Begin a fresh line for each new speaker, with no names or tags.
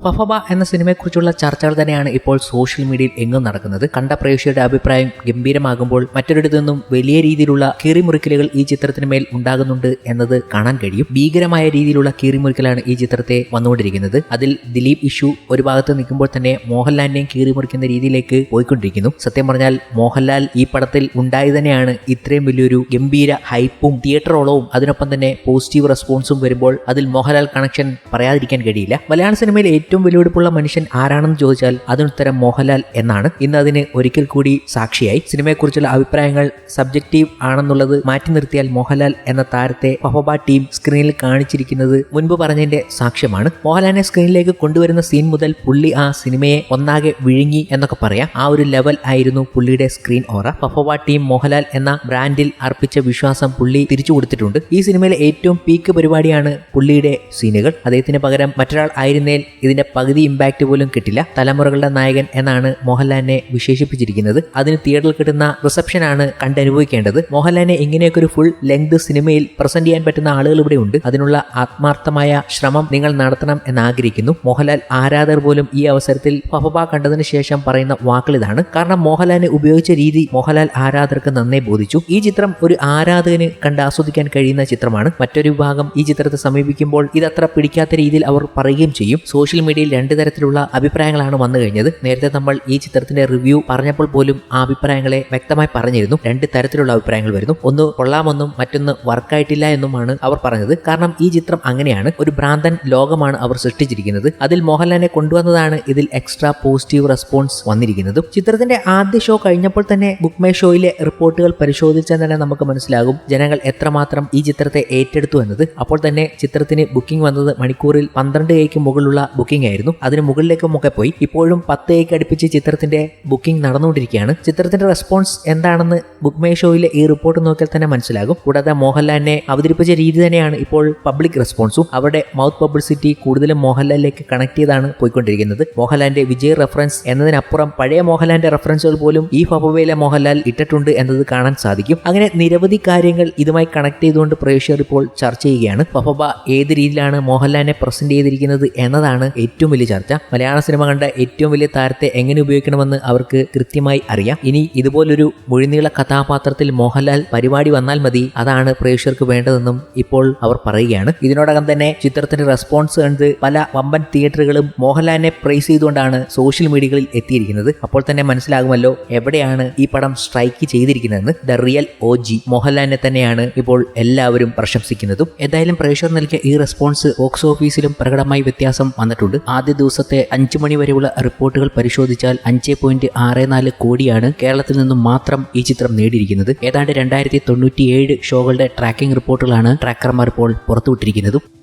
ഫഫബ എന്ന സിനിമയെക്കുറിച്ചുള്ള ചർച്ചകൾ തന്നെയാണ് ഇപ്പോൾ സോഷ്യൽ മീഡിയയിൽ എങ്ങും നടക്കുന്നത്. കണ്ട പ്രേക്ഷകരുടെ അഭിപ്രായം ഗംഭീരമാകുമ്പോൾ മറ്റൊരിടത്തു നിന്നും വലിയ രീതിയിലുള്ള കീറിമുറിക്കലുകൾ ഈ ചിത്രത്തിന് മേൽ ഉണ്ടാകുന്നുണ്ട് എന്നത് കാണാൻ കഴിയും. ഭീകരമായ രീതിയിലുള്ള കീറിമുറിക്കലാണ് ഈ ചിത്രത്തെ വന്നുകൊണ്ടിരിക്കുന്നത്. അതിൽ ദിലീപ് ഇഷു ഒരു ഭാഗത്ത് നിൽക്കുമ്പോൾ തന്നെ മോഹൻലാലിനെയും കീറിമുറിക്കുന്ന രീതിയിലേക്ക് പോയിക്കൊണ്ടിരിക്കുന്നു. സത്യം പറഞ്ഞാൽ മോഹൻലാൽ ഈ പടത്തിൽ ഉണ്ടായി തന്നെയാണ് ഇത്രയും വലിയൊരു ഗംഭീര ഹൈപ്പും തിയേറ്ററോളവും അതിനൊപ്പം തന്നെ പോസിറ്റീവ് റെസ്പോൺസും വരുമ്പോൾ അതിൽ മോഹൻലാൽ കണക്ഷൻ പറയാതിരിക്കാൻ കഴിയില്ല. മലയാള സിനിമയിൽ ഏറ്റവും വിലപിടിപ്പുള്ള മനുഷ്യൻ ആരാണെന്ന് ചോദിച്ചാൽ അതിനുത്തരം മോഹൻലാൽ എന്നാണ്. ഇന്ന് അതിന് ഒരിക്കൽ കൂടി സാക്ഷിയായി. സിനിമയെക്കുറിച്ചുള്ള അഭിപ്രായങ്ങൾ സബ്ജക്റ്റീവ് ആണെന്നുള്ളത് മാറ്റി നിർത്തിയാൽ മോഹൻലാൽ എന്ന താരത്തെ പഹബ ടീം സ്ക്രീനിൽ കാണിച്ചിരിക്കുന്നത് മുൻപ് പറഞ്ഞതിന്റെ സാക്ഷ്യമാണ്. മോഹൻലാലിനെ സ്ക്രീനിലേക്ക് കൊണ്ടുവരുന്ന സീൻ മുതൽ പുള്ളി ആ സിനിമയെ ഒന്നാകെ വിഴുങ്ങി എന്നൊക്കെ പറയാം. ആ ഒരു ലെവൽ ആയിരുന്നു പുള്ളിയുടെ സ്ക്രീൻ ഓറ. പഫവ ടീം മോഹൻലാൽ എന്ന ബ്രാൻഡിൽ അർപ്പിച്ച വിശ്വാസം പുള്ളി തിരിച്ചു കൊടുത്തിട്ടുണ്ട്. ഈ സിനിമയിലെ ഏറ്റവും പീക്ക് പരിപാടിയാണ് പുള്ളിയുടെ സീനുകൾ. അദ്ദേഹത്തിന് പകരം മറ്റൊരാൾ ആയിരുന്നേൽ ഇതിന്റെ പകുതി ഇമ്പാക്റ്റ് പോലും കിട്ടില്ല. തലമുറകളുടെ നായകൻ എന്നാണ് മോഹൻലാലിനെ വിശേഷിപ്പിച്ചിരിക്കുന്നത്. അതിന് തിയേറ്ററിൽ കിട്ടുന്ന റിസപ്ഷൻ ആണ് കണ്ടനുഭവിക്കേണ്ടത് മോഹൻലാലിനെ ഇങ്ങനെയൊക്കെ ഒരു ഫുൾ ലെങ്ത് സിനിമയിൽ പ്രസന്റ് ചെയ്യാൻ പറ്റുന്ന ആളുകൾ ഇവിടെ ഉണ്ട്. അതിനുള്ള ആത്മാർത്ഥമായ ശ്രമം നിങ്ങൾ നടത്തണം എന്ന് ആഗ്രഹിക്കുന്നു മോഹൻലാൽ ആരാധകർ പോലും ഈ അവസരത്തിൽ ഫഫബ കണ്ടതിന് ശേഷം പറയുന്ന വാക്കുകൾ ഇതാണ്. കാരണം മോഹൻലാലിനെ ഉപയോഗിച്ച രീതി മോഹൻലാൽ ആരാധകർക്ക് നന്നേ ബോധിച്ചു. ഈ ചിത്രം ഒരു ആരാധകന് കണ്ട് ആസ്വദിക്കാൻ കഴിയുന്ന ചിത്രമാണ്. മറ്റൊരു വിഭാഗം ഈ ചിത്രത്തെ സമീപിക്കുമ്പോൾ ഇതത്ര പിടിക്കാത്ത രീതിയിൽ അവർ പറയുകയും ചെയ്യും. സോഷ്യൽ മീഡിയയിൽ രണ്ട് തരത്തിലുള്ള അഭിപ്രായങ്ങളാണ് വന്നു കഴിഞ്ഞത്. നേരത്തെ നമ്മൾ ഈ ചിത്രത്തിന്റെ റിവ്യൂ പറഞ്ഞപ്പോൾ പോലും ആ അഭിപ്രായങ്ങളെ വ്യക്തമായി പറഞ്ഞിരുന്നു. രണ്ട് തരത്തിലുള്ള അഭിപ്രായങ്ങൾ വരുന്നു. ഒന്ന് കൊള്ളാമെന്നും മറ്റൊന്ന് വർക്കായിട്ടില്ല എന്നുമാണ് അവർ പറഞ്ഞത്. കാരണം ഈ ചിത്രം അങ്ങനെയാണ്. ഒരു ഭ്രാന്തൻ ലോകമാണ് അവർ സൃഷ്ടിച്ചിരിക്കുന്നത്. അതിൽ മോഹൻലാലിനെ കൊണ്ടുവന്നതാണ് ഇതിൽ എക്സ്ട്രാ പോസിറ്റീവ് റെസ്പോൺസ് വന്നിരിക്കുന്നത്. ചിത്രത്തിന്റെ ആദ്യ ഷോ കഴിഞ്ഞപ്പോൾ തന്നെ ബുക്ക് മൈ ഷോയിലെ റിപ്പോർട്ടുകൾ പരിശോധിച്ചാൽ തന്നെ നമുക്ക് മനസ്സിലാകും ജനങ്ങൾ എത്രമാത്രം ഈ ചിത്രത്തെ ഏറ്റെടുത്തു എന്നത്. അപ്പോൾ തന്നെ ചിത്രത്തിന് ബുക്കിംഗ് വന്നത് മണിക്കൂറിൽ പന്ത്രണ്ട് കൈക്ക് മുകളിലുള്ള ആയിരുന്നു. അതിന് മുകളിലേക്കും ഒക്കെ പോയി. ഇപ്പോഴും പത്ത് ഏക്ക് അടുപ്പിച്ച് ചിത്രത്തിന്റെ ബുക്കിംഗ് നടന്നുകൊണ്ടിരിക്കുകയാണ്. ചിത്രത്തിന്റെ റെസ്പോൺസ് എന്താണെന്ന് ബുക്ക് മൈ ഷോയിലെ ഈ റിപ്പോർട്ട് നോക്കിയാൽ തന്നെ മനസ്സിലാകും. കൂടാതെ മോഹൻലാലിനെ അവതരിപ്പിച്ച രീതി തന്നെയാണ് ഇപ്പോൾ പബ്ലിക് റെസ്പോൺസും അവരുടെ മൗത്ത് പബ്ലിസിറ്റി കൂടുതലും മോഹൻലാലിലേക്ക് കണക്ട് ചെയ്താണ് പോയിക്കൊണ്ടിരിക്കുന്നത്. മോഹൻലാലിന്റെ വിജയ് റെഫറൻസ് എന്നതിനപ്പുറം പഴയ മോഹൻലാലിന്റെ റെഫറൻസുകൾ പോലും ഈ ഫബവയിലെ മോഹൻലാൽ ഇട്ടിട്ടുണ്ട് എന്നത് കാണാൻ സാധിക്കും. അങ്ങനെ നിരവധി കാര്യങ്ങൾ ഇതുമായി കണക്ട് ചെയ്തുകൊണ്ട് പ്രേക്ഷകർ ഇപ്പോൾ ചർച്ച ചെയ്യുകയാണ്. ഫഫബ ഏത് രീതിയിലാണ് മോഹൻലാലിനെ പ്രസന്റ് ചെയ്തിരിക്കുന്നത് എന്നതാണ് ഏറ്റവും വലിയ ചർച്ച. മലയാള സിനിമ കണ്ട ഏറ്റവും വലിയ താരത്തെ എങ്ങനെ ഉപയോഗിക്കണമെന്ന് അവർക്ക് കൃത്യമായി അറിയാം. ഇനി ഇതുപോലൊരു മുഴുനീള കഥാപാത്രത്തിൽ മോഹൻലാൽ പരിപാടി വന്നാൽ മതി. അതാണ് പ്രേക്ഷകർക്ക് വേണ്ടതെന്നും ഇപ്പോൾ അവർ പറയുകയാണ്. ഇതിനോടകം തന്നെ ചിത്രത്തിന്റെ റെസ്പോൺസ് കണ്ട് പല വമ്പൻ തിയേറ്ററുകളും മോഹൻലാലിനെ പ്രൈസ് ചെയ്തുകൊണ്ടാണ് സോഷ്യൽ മീഡിയകളിൽ എത്തിയിരിക്കുന്നത്. അപ്പോൾ തന്നെ മനസ്സിലാകുമല്ലോ എവിടെയാണ് ഈ പടം സ്ട്രൈക്ക് ചെയ്തിരിക്കുന്നതെന്ന്. ദ റിയൽ ഒ ജി മോഹൻലാലിനെ തന്നെയാണ് ഇപ്പോൾ എല്ലാവരും പ്രശംസിക്കുന്നതും. എന്തായാലും പ്രേക്ഷകർ നൽകിയ ഈ റെസ്പോൺസ് ബോക്സ് ഓഫീസിലും പ്രകടമായി വ്യത്യാസം വന്നിട്ടുണ്ട്. ആദ്യ ദിവസത്തെ അഞ്ചു മണി വരെയുള്ള റിപ്പോർട്ടുകൾ പരിശോധിച്ചാൽ അഞ്ച് പോയിന്റ് ആറ് നാല് കോടിയാണ് കേരളത്തിൽ നിന്നും മാത്രം ഈ ചിത്രം നേടിയിരിക്കുന്നത്. ഏതാണ്ട് രണ്ടായിരത്തി തൊണ്ണൂറ്റിയേഴ് ഷോകളുടെ ട്രാക്കിംഗ് റിപ്പോർട്ടുകളാണ് ട്രാക്കർമാർ ഇപ്പോൾ പുറത്തുവിട്ടിരിക്കുന്നതും.